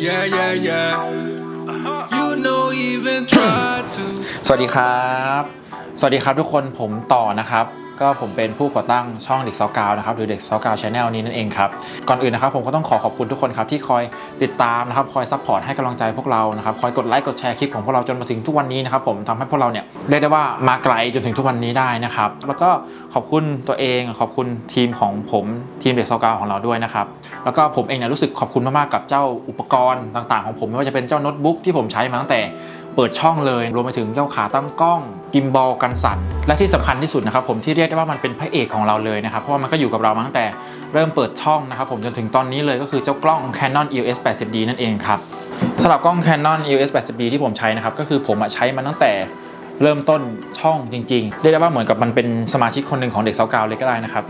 Yeah, yeah, yeah. You know, even try to. สวัสดีครับ สวัสดีครับทุกคนผมต่อนะครับ ก็ผมเป็นผู้ก่อตั้งช่องเด็กซอกาวนะครับหรือเด็กซอกาวชาแนลนี้นั่นเองครับ ก่อนอื่นนะครับผมก็ต้องขอขอบคุณทุกคนครับที่คอยติดตามนะครับคอยซัพพอร์ตให้กำลังใจพวกเรานะครับคอยกดไลค์กดแชร์คลิปของพวกเราจนมาถึงทุกวันนี้นะครับผมทำให้พวกเราเนี่ยเรียกได้ว่ามาไกลจนถึงทุกวันนี้ได้นะครับแล้วก็ขอบคุณตัวเองขอบคุณทีมของผมทีมเด็กซอกาวของเราด้วยนะครับแล้วก็ผมเองเนี่ยรู้สึกขอบคุณมากๆกับเจ้าอุปกรณ์ต่าง ๆ ของผมไม่ว่าจะเป็นเจ้าโน้ตบุ๊กที่ผมใช้มาตั้งแต่ เปิดช่องเลยรวมไปถึงเจ้าขาตั้งกล้องกิมบอลกันสั่นและที่สำคัญที่สุดนะครับผมที่เรียกได้ว่ามันเป็นพระเอกของเราเลยนะครับเพราะว่ามันก็อยู่กับเรามาตั้งแต่เริ่มเปิดช่องนะครับผมจนถึงตอนนี้เลยก็คือเจ้ากล้อง Canon EOS 80D นั่นเองครับสำหรับกล้อง Canon EOS 80D ที่ผมใช้นะครับก็คือผมใช้มันตั้งแต่เริ่มต้นช่องจริงๆเรียกได้ว่าเหมือนกับมันเป็นสมาชิกคนหนึ่งของเด็กสาวกาวเลยก็ได้นะครับ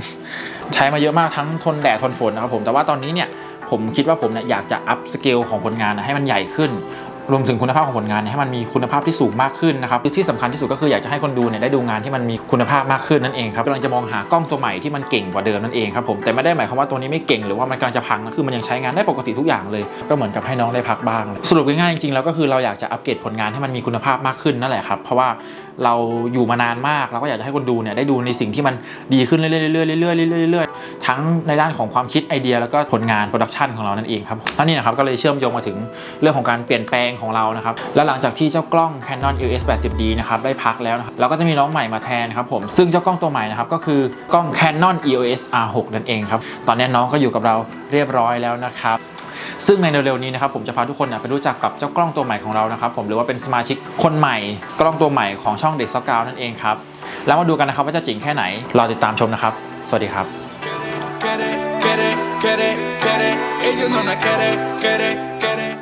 ใช้มาเยอะมากทั้งทนแดดทนฝนนะครับผมแต่ว่าตอนนี้เนี่ยผมคิดว่าผมเนี่ยอยากจะอัพสเกลของผลงานนะให้มันใหญ่ขึ้น รวมถึงคุณภาพของผลงานเนี่ยให้มันมีคุณภาพที่สูงมากขึ้นนะครับที่สำคัญที่สุดก็คืออยากจะให้คนดูเนี่ยได้ดูงานที่มันมีคุณภาพมากขึ้นนั่นเองครับกำลังจะมองหากล้องตัวใหม่ที่มันเก่งกว่าเดิมนั่นเองครับผมแต่ไม่ได้หมายความว่าตัวนี้ไม่เก่งหรือว่ามันกำลังจะพังนะคือมันยังใช้งานได้ปกติทุกอย่างเลย ก็เหมือนกับให้น้องได้พักบ้าง สรุปง่ายๆจริงๆแล้วก็คือเราอยากจะอัปเกรดผลงานให้มันมีคุณภาพมากขึ้นนั่นแหละครับเพราะว่า เราอยู่มานานมากเราก็อยากจะให้คนดูเนี่ยได้ดูในสิ่งที่มันดีขึ้นเรื่อยๆเรื่อยๆเรื่อยๆเรื่อยๆทั้งในด้านของความคิดไอเดีย แล้วก็ผลงานโปรดักชันของเรานั่นเองครับท่านี่นะครับก็เลยเชื่อมโยงมาถึงเรื่องของการเปลี่ยนแปลงของเรานะครับและหลังจากที่เจ้ากล้อง Canon EOS 80D นะครับได้พักแล้วนะครับเราก็จะมีน้องใหม่มาแทนครับผมซึ่งเจ้ากล้องตัวใหม่นะครับก็คือกล้อง Canon EOS R6 นั่นเองครับตอนนี้น้องก็อยู่กับเราเรียบร้อยแล้วนะครับ ซึ่งในเร็วๆนี้นะครับผมจะพาทุกคนเนี่ยไปรู้จักกับเจ้ากล้องตัวใหม่ของเรานะครับผมหรือว่าเป็นสมาชิกคนใหม่ กล้องตัวใหม่ของช่องเด็กสกาวนั่นเองครับแล้วมาดูกันนะครับว่าจะจริงแค่ไหนรอติดตามชมนะครับ สวัสดีครับ quiere, quiere, quiere, ellos no la quieren, quieren,